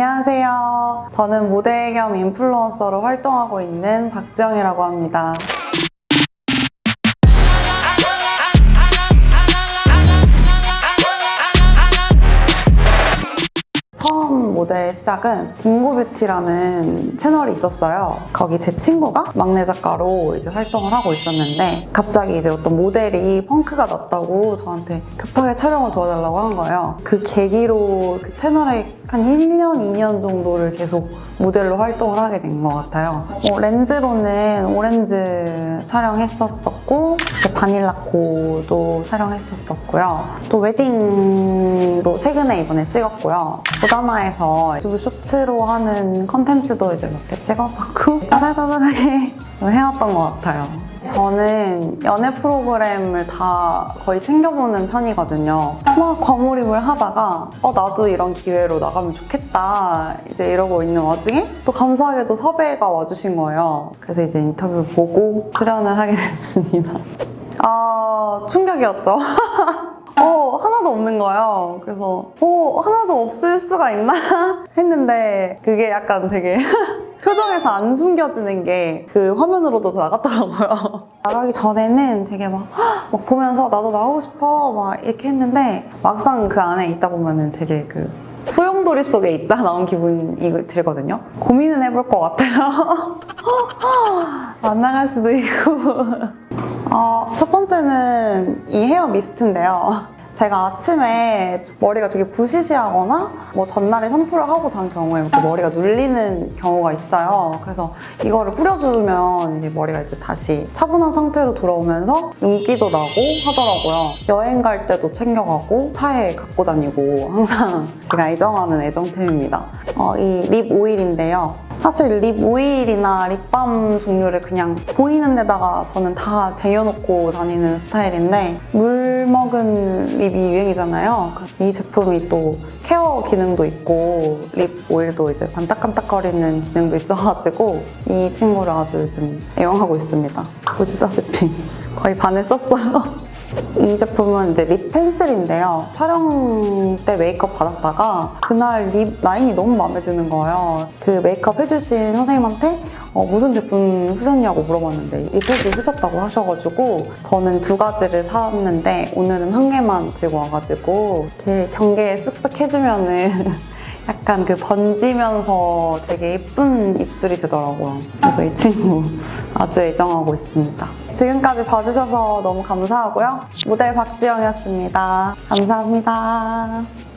안녕하세요. 저는 모델 겸 인플루언서로 활동하고 있는 박지영이라고 합니다. 처음 모델 시작은 딩고뷰티라는 채널이 있었어요. 거기 제 친구가 막내 작가로 이제 활동을 하고 있었는데 갑자기 이제 어떤 모델이 펑크가 났다고 저한테 급하게 촬영을 도와달라고 한 거예요. 그 계기로 그 채널에 한 1년, 2년 정도를 계속 모델로 활동을 하게 된 것 같아요. 뭐 렌즈로는 오렌즈 촬영했었었고 바닐라코도 촬영했었었고요. 또 웨딩도 최근에 이번에 찍었고요. 보다마에서 유튜브 쇼츠로 하는 컨텐츠도 이제 몇 개 찍었었고 짜잘짜잘하게 해왔던 것 같아요. 저는 연애 프로그램을 다 거의 챙겨보는 편이거든요. 막 과몰입을 하다가 어 나도 이런 기회로 나가면 좋겠다 이제 이러고 있는 와중에 또 감사하게도 섭외가 와주신 거예요. 그래서 이제 인터뷰 보고 출연을 하게 됐습니다. 아 충격이었죠. 어, 하나도 없는 거예요. 그래서, 어, 하나도 없을 수가 있나? 했는데, 그게 약간 되게 표정에서 안 숨겨지는 게 그 화면으로도 나갔더라고요. 나가기 전에는 되게 막, "헉!" 막 보면서 나도 나오고 싶어 막 이렇게 했는데, 막상 그 안에 있다 보면은 되게 그 소용돌이 속에 있다 나온 기분이 들거든요. 고민은 해볼 것 같아요. 안 나갈 수도 있고. 어, 첫 번째는 이 헤어 미스트인데요. 제가 아침에 머리가 되게 부시시하거나 뭐 전날에 샴푸를 하고 잔 경우에 머리가 눌리는 경우가 있어요. 그래서 이거를 뿌려주면 이제 머리가 이제 다시 차분한 상태로 돌아오면서 윤기도 나고 하더라고요. 여행 갈 때도 챙겨가고 차에 갖고 다니고 항상 제가 애정하는 애정템입니다. 어, 이 립 오일인데요. 사실 립 오일이나 립밤 종류를 그냥 보이는 데다가 저는 다 쟁여놓고 다니는 스타일인데 물 먹은 립이 유행이잖아요. 이 제품이 또 케어 기능도 있고 립 오일도 이제 반딱반딱거리는 기능도 있어가지고 이 친구를 아주 요즘 애용하고 있습니다. 보시다시피 거의 반을 썼어요. 이 제품은 이제 립 펜슬인데요. 촬영 때 메이크업 받았다가 그날 립 라인이 너무 마음에 드는 거예요. 그 메이크업 해주신 선생님한테 어, 무슨 제품 쓰셨냐고 물어봤는데 이 펜슬 쓰셨다고 하셔가지고 저는 두 가지를 샀는데 오늘은 한 개만 들고 와가지고 이렇게 경계에 쓱쓱 해주면은 약간 그 번지면서 되게 예쁜 입술이 되더라고요. 그래서 이 친구 아주 애정하고 있습니다. 지금까지 봐주셔서 너무 감사하고요. 모델 박지영이었습니다. 감사합니다.